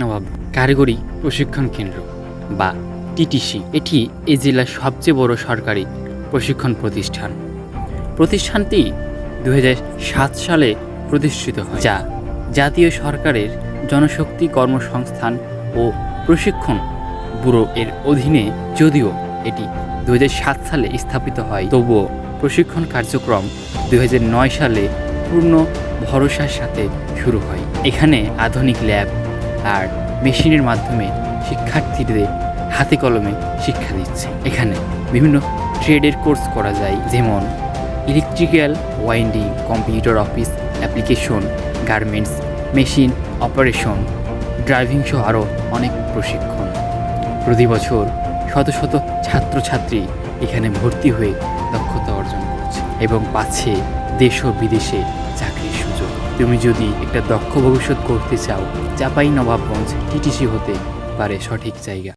নবাব কারিগরি প্রশিক্ষণ কেন্দ্র বা টিটিসি। এটি এ জেলার সবচেয়ে বড় সরকারি প্রশিক্ষণ প্রতিষ্ঠান। প্রতিষ্ঠানটি দু হাজার সাত সালে প্রতিষ্ঠিত হয়, যা জাতীয় সরকারের জনশক্তি কর্মসংস্থান ও প্রশিক্ষণ ব্যুরো এর অধীনে। যদিও এটি দু হাজার সাত সালে স্থাপিত হয়, তবুও প্রশিক্ষণ কার্যক্রম দু হাজার নয় সালে পূর্ণ ভরসার সাথে শুরু হয়। এখানে আধুনিক ল্যাব আর মেশিনের মাধ্যমে শিক্ষার্থীদের হাতে কলমে শিক্ষা দিচ্ছে। এখানে বিভিন্ন ট্রেডের কোর্স করা যায়, যেমন electrical winding computer office application garments machine operation driving সহ আরও অনেক প্রশিক্ষণ। প্রতি বছর শত শত ছাত্রছাত্রী এখানে ভর্তি হয়ে দক্ষতা অর্জন করছে এবং পাচ্ছে দেশ ও বিদেশে সুযোগ তুমি যদি একটা দক্ষ ভবিষ্যৎ করতে চাও চাপাই নবাবগঞ্জ টিটিসি হতে পারে সঠিক জায়গা।